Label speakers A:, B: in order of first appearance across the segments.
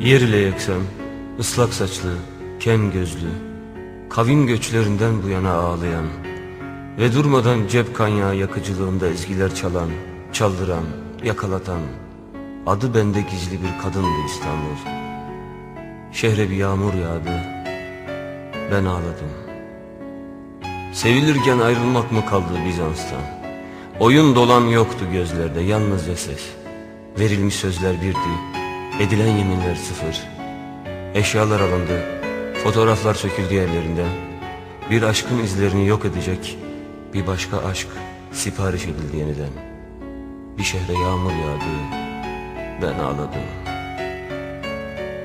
A: Yer ile yeksan, ıslak saçlı, kem gözlü, kavim göçlerinden bu yana ağlayan ve durmadan cep kanyağı yakıcılığında ezgiler çalan, çaldıran, yakalatan, adı bende gizli bir kadındı İstanbul. Şehre bir yağmur yağdı, ben ağladım. Sevilirken ayrılmak mı kaldı Bizans'tan? Oyun dolan yoktu gözlerde, yalnızca ses. Verilmiş sözler birdi, edilen yeminler sıfır. Eşyalar alındı, fotoğraflar söküldü yerlerinden. Bir aşkın izlerini yok edecek bir başka aşk sipariş edildi yeniden. Bir şehre yağmur yağdı, ben ağladım.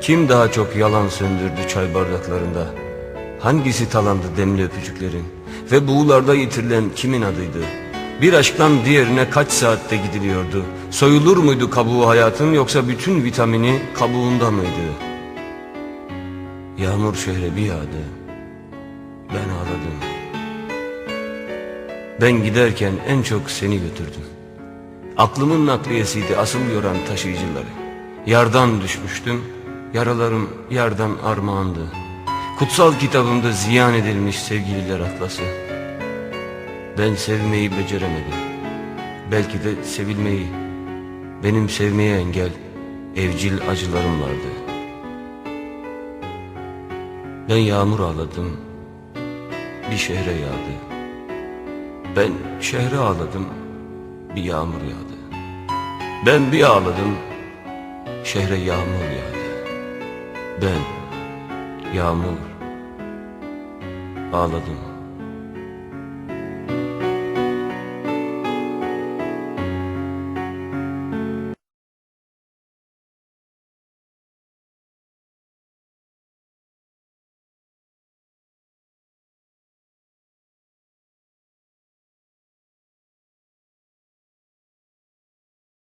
A: Kim daha çok yalan söndürdü çay bardaklarında? Hangisi talandı demli öpücüklerin? Ve buğularda yitirilen kimin adıydı? Bir aşktan diğerine kaç saatte gidiliyordu? Soyulur muydu kabuğu hayatın yoksa bütün vitamini kabuğunda mıydı? Yağmur şehre bir yağdı. Ben ağladım. Ben giderken en çok seni götürdüm. Aklımın nakliyesiydi asıl yoran taşıyıcıları. Yardan düşmüştüm, yaralarım yardan armağandı. Kutsal kitabımda ziyan edilmiş sevgililer atlası. Ben sevmeyi beceremedim. Belki de sevilmeyi. Benim sevmeye engel, evcil acılarım vardı. Ben yağmur ağladım, bir şehre yağdı. Ben şehre ağladım, bir yağmur yağdı. Ben bir ağladım, şehre yağmur yağdı. Ben yağmur ağladım.